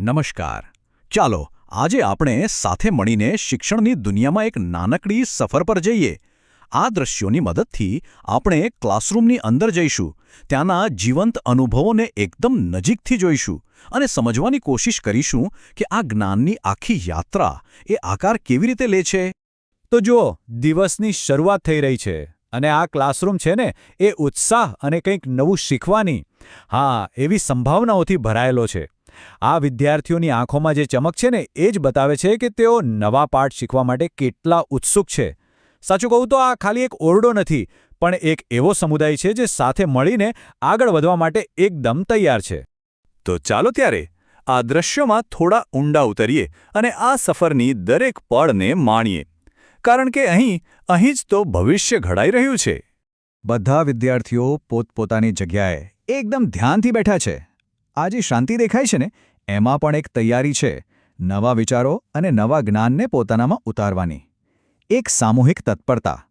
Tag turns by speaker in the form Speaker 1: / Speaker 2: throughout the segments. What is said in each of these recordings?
Speaker 1: નમસ્કાર. ચાલો, આજે આપણે સાથે મળીને શિક્ષણની દુનિયામાં એક નાનકડી સફર પર જઈએ. આ દ્રશ્યોની મદદથી આપણે ક્લાસરૂમની અંદર જઈશું, ત્યાંના જીવંત અનુભવોને એકદમ નજીકથી જોઈશું અને સમજવાની કોશિશ કરીશું કે આ જ્ઞાનની આખી યાત્રા એ આકાર કેવી રીતે લે છે.
Speaker 2: તો જુઓ, દિવસની શરૂઆત થઈ રહી છે અને આ ક્લાસરૂમ છે ને, એ ઉત્સાહ અને કંઈક નવું શીખવાની, હા, એવી સંભાવનાઓથી ભરાયેલો છે. આ વિદ્યાર્થીઓની આંખોમાં જે ચમક છે ને, એ જ બતાવે છે કે તેઓ નવા પાઠ શીખવા માટે કેટલા ઉત્સુક છે. સાચું કહું તો આ ખાલી એક ઓરડો નથી, પણ એક એવો સમુદાય છે જે સાથે મળીને આગળ વધવા માટે એકદમ તૈયાર છે.
Speaker 3: તો ચાલો ત્યારે આ દ્રશ્યોમાં થોડા ઊંડા ઉતરીએ અને આ સફરની દરેક પળને માણીએ. કારણ કે અહીં અહીં જ તો ભવિષ્ય ઘડાઈ રહ્યું છે.
Speaker 2: બધા વિદ્યાર્થીઓ પોતપોતાની જગ્યાએ એકદમ ધ્યાનથી બેઠા છે. આ જે શાંતિ દેખાય છે ને? એમાં પણ એક તૈયારી છે. નવા વિચારો અને નવા જ્ઞાનને પોતાનામાં ઉતારવાની. એક સામૂહિક તત્પરતા.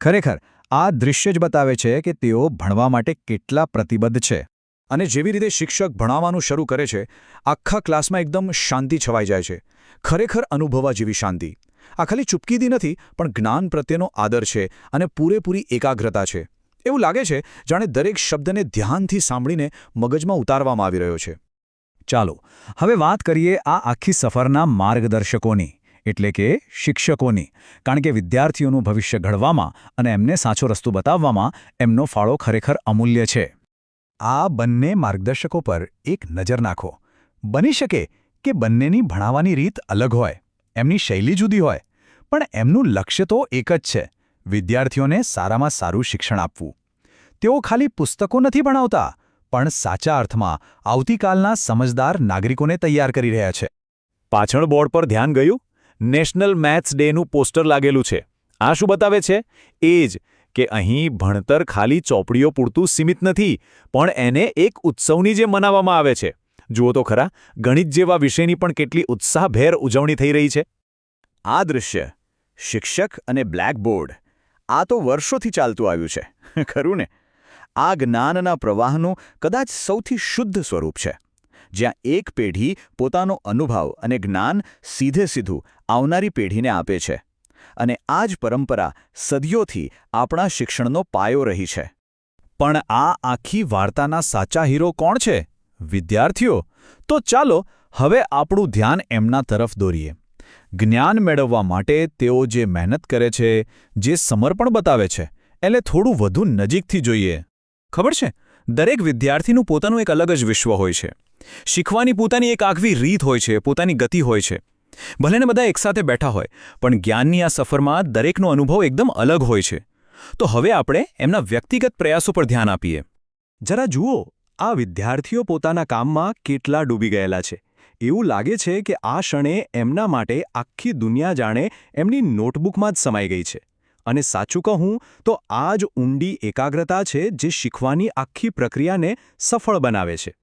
Speaker 2: ખરેખર, આ દૃશ્ય જ બતાવે છે કે તેઓ ભણવા માટે કેટલા પ્રતિબદ્ધ છે
Speaker 1: અને જેવી રીતે શિક્ષક ભણાવવાનું શરૂ કરે છે, આખા ક્લાસમાં એકદમ શાંતિ છવાઈ જાય છે. ખરેખર અનુભવા જેવી શાંતિ. આ ખાલી ચૂપકીદી નથી, પણ જ્ઞાન પ્રત્યેનો આદર છે અને પૂરેપૂરી એકાગ્રતા છે. એવું લાગે છે જાણે દરેક શબ્દને ધ્યાનથી સાંભળીને મગજમાં ઉતારવામાં આવી રહ્યો છે.
Speaker 2: ચાલો, હવે વાત કરીએ આ આખી સફરના માર્ગદર્શકોની, એટલે કે શિક્ષકોની, કારણ કે વિદ્યાર્થીઓનું ભવિષ્ય ઘડવામાં અને એમને સાચો રસ્તો બતાવવામાં એમનો ફાળો ખરેખર અમૂલ્ય છે. આ બંને માર્ગદર્શકો પર એક નજર નાખો. બની શકે કે બંનેની ભણાવવાની રીત અલગ હોય, એમની શૈલી જુદી હોય, પણ એમનું લક્ષ્ય તો એક જ છે. વિદ્યાર્થીઓને સારામાં સારું શિક્ષણ આપવું. તેઓ ખાલી પુસ્તકો નથી ભણાવતા, પણ સાચા અર્થમાં આવતીકાલના સમજદાર નાગરિકોને તૈયાર કરી રહ્યા છે.
Speaker 3: પાછળ બોર્ડ પર ધ્યાન ગયું? નેશનલ મેથ્સ ડેનું પોસ્ટર લાગેલું છે. આ શું બતાવે છે? એ જ કે અહીં ભણતર ખાલી ચોપડીઓ પૂરતું સીમિત નથી, પણ એને એક ઉત્સવની જેમ મનાવવામાં આવે છે. જુઓ તો ખરા, ગણિત જેવા વિષયની પણ કેટલી ઉત્સાહભેર ઉજવણી થઈ રહી છે. આ દૃશ્ય શિક્ષક અને બ્લેકબોર્ડ આ તો વર્ષોથી ચાલતું આવ્યું છે. ખરું ને? આ જ્ઞાનના પ્રવાહનું કદાચ સૌથી શુદ્ધ સ્વરૂપ છે. જ્યાં એક પેઢી પોતાનો અનુભવ અને જ્ઞાન સીધે સીધું આવનારી પેઢીને આપે છે. અને આ જ પરંપરા સદીઓથી આપણા શિક્ષણનો પાયો રહી છે.
Speaker 2: પણ આ આખી વાર્તાના સાચા હીરો કોણ છે? વિદ્યાર્થીઓ? તો ચાલો હવે આપણું ધ્યાન એમના તરફ દોરીએ. જ્ઞાન મેળવવા માટે તેઓ જે મહેનત કરે છે, જે સમર્પણ બતાવે છે એટલે થોડું વધુ નજીકથી જોઈએ.
Speaker 1: ખબર છે? દરેક વિદ્યાર્થીનું પોતાનું એક અલગ જ વિશ્વ હોય છે. શીખવાની પોતાની એક આગવી રીત હોય છે, પોતાની ગતિ હોય છે. ભલેને બધા એકસાથે બેઠા હોય, પણ જ્ઞાનની આ સફરમાં દરેકનો અનુભવ એકદમ અલગ હોય છે. તો હવે આપણે એમના વ્યક્તિગત પ્રયાસો પર ધ્યાન આપીએ.
Speaker 2: જરા જુઓ, આ વિદ્યાર્થીઓ પોતાના કામમાં કેટલા ડૂબી ગયેલા છે. એવું લાગે છે કે આ ક્ષણે એમના માટે આખી દુનિયા જાણે એમની નોટબુકમાં જ સમાઈ ગઈ છે. અને સાચું કહું તો આ જ ઊંડી એકાગ્રતા છે જે શીખવાની આખી પ્રક્રિયાને સફળ બનાવે છે.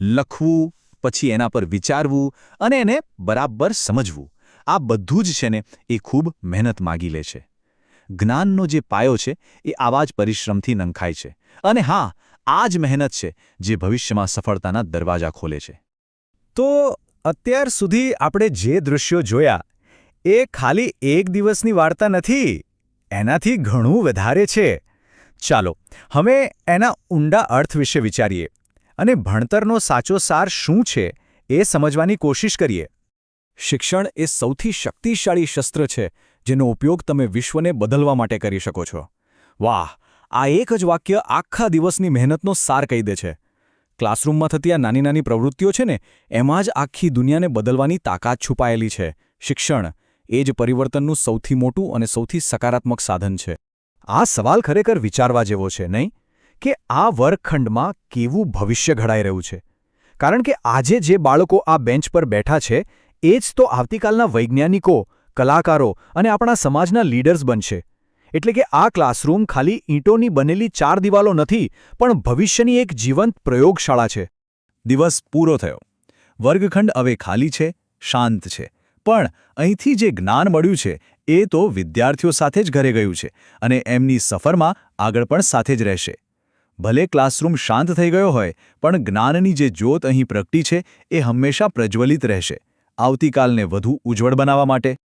Speaker 2: લખવું, પછી એના પર વિચારવું અને એને બરાબર સમજવું, આ બધું જ છે ને એ ખૂબ મહેનત માગી લે છે. જ્ઞાનનો જે પાયો છે એ આવા જ પરિશ્રમથી નંખાય છે. અને હા, આ જ મહેનત છે જે ભવિષ્યમાં સફળતાના દરવાજા ખોલે છે. તો અત્યાર સુધી આપણે જે દૃશ્યો જોયા, એ ખાલી એક દિવસની વાર્તા નથી, એનાથી ઘણું વધારે છે. ચાલો, હવે એના ઊંડા અર્થ વિશે વિચારીએ અને ભણતરનો સાચો સાર શું છે એ સમજવાની કોશિશ કરીએ. શિક્ષણ એ સૌથી શક્તિશાળી શસ્ત્ર છે, જેનો ઉપયોગ તમે વિશ્વને બદલવા માટે કરી શકો છો. વાહ, આ એક જ વાક્ય આખા દિવસની મહેનતનો સાર કહી દે છે. ક્લાસરૂમમાં થતી આ નાની નાની પ્રવૃત્તિઓ છે ને, એમાં જ આખી દુનિયાને બદલવાની તાકાત છુપાયેલી છે. શિક્ષણ એ જ પરિવર્તનનું સૌથી મોટું અને સૌથી સકારાત્મક સાધન છે. આ સવાલ ખરેખર વિચારવા જેવો છે, નહીં? કે આ વર્ગખંડમાં કેવું ભવિષ્ય ઘડાઈ રહ્યું છે? કારણ કે આજે જે બાળકો આ બેન્ચ પર બેઠા છે, એ જ તો આવતીકાલના વૈજ્ઞાનિકો, કલાકારો અને આપણા સમાજના લીડર્સ બનશે. એટલે કે આ ક્લાસરૂમ ખાલી ઈંટોની બનેલી ચાર દિવાલો નથી, પણ ભવિષ્યની એક જીવંત પ્રયોગશાળા છે. દિવસ પૂરો થયો. વર્ગખંડ હવે ખાલી છે, શાંત છે. પણ અહીંથી જે જ્ઞાન મળ્યું છે, એ તો વિદ્યાર્થીઓ સાથે જ ઘરે ગયું છે અને એમની સફરમાં આગળ પણ સાથે જ રહેશે.
Speaker 1: ભલે ક્લાસરૂમ શાંત થઈ ગયો હોય, પણ જ્ઞાનની જે જ્યોત અહીં પ્રગટી છે, એ હંમેશા પ્રજ્વલિત રહેશે. આવતીકાલને વધુ ઉજ્જવળ બનાવવા માટે.